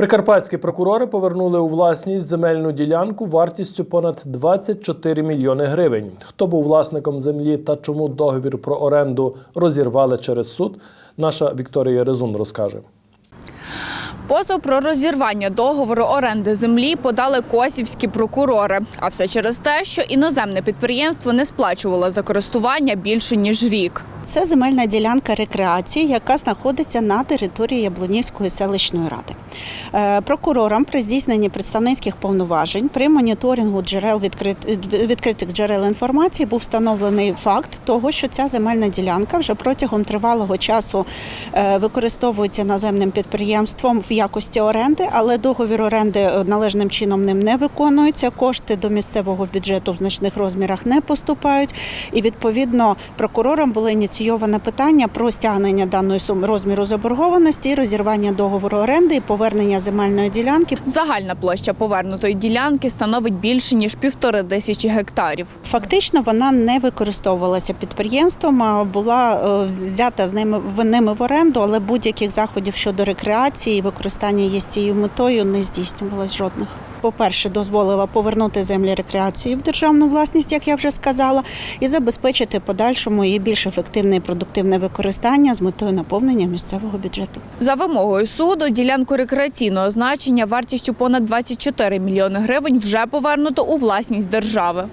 Прикарпатські прокурори повернули у власність земельну ділянку вартістю понад 24 мільйони гривень. Хто був власником землі та чому договір про оренду розірвали через суд, наша Вікторія Резун розкаже. Позов про розірвання договору оренди землі подали косівські прокурори. А все через те, що іноземне підприємство не сплачувало за користування більше ніж рік. Це земельна ділянка рекреації, яка знаходиться на території Яблунівської селищної ради. Е, Прокурорам при здійсненні представницьких повноважень при моніторингу джерел відкрит- відкритих джерел інформації був встановлений факт того, що ця земельна ділянка вже протягом тривалого часу е, використовується наземним підприємством в якості оренди, але договір оренди е, належним чином ним не виконується. Кошти до місцевого бюджету в значних розмірах не поступають. І відповідно прокурорам були було ініційоване питання про стягнення даної суми розміру заборгованості, розірвання договору оренди і повернення земельної ділянки. Загальна площа повернутої ділянки становить більше ніж півтори тисячі гектарів. Фактично вона не використовувалася підприємством, а була е, взята з ними в ними в оренду, але будь-яких заходів щодо рекреації і використання її з цією метою не здійснювалось жодних. По-перше, дозволила повернути землі рекреації в державну власність, як я вже сказала, і забезпечити подальшому її більш ефективне і продуктивне використання з метою наповнення місцевого бюджету. За вимогою суду, ділянку рекреаційного значення вартістю понад 24 мільйони гривень вже повернуто у власність держави.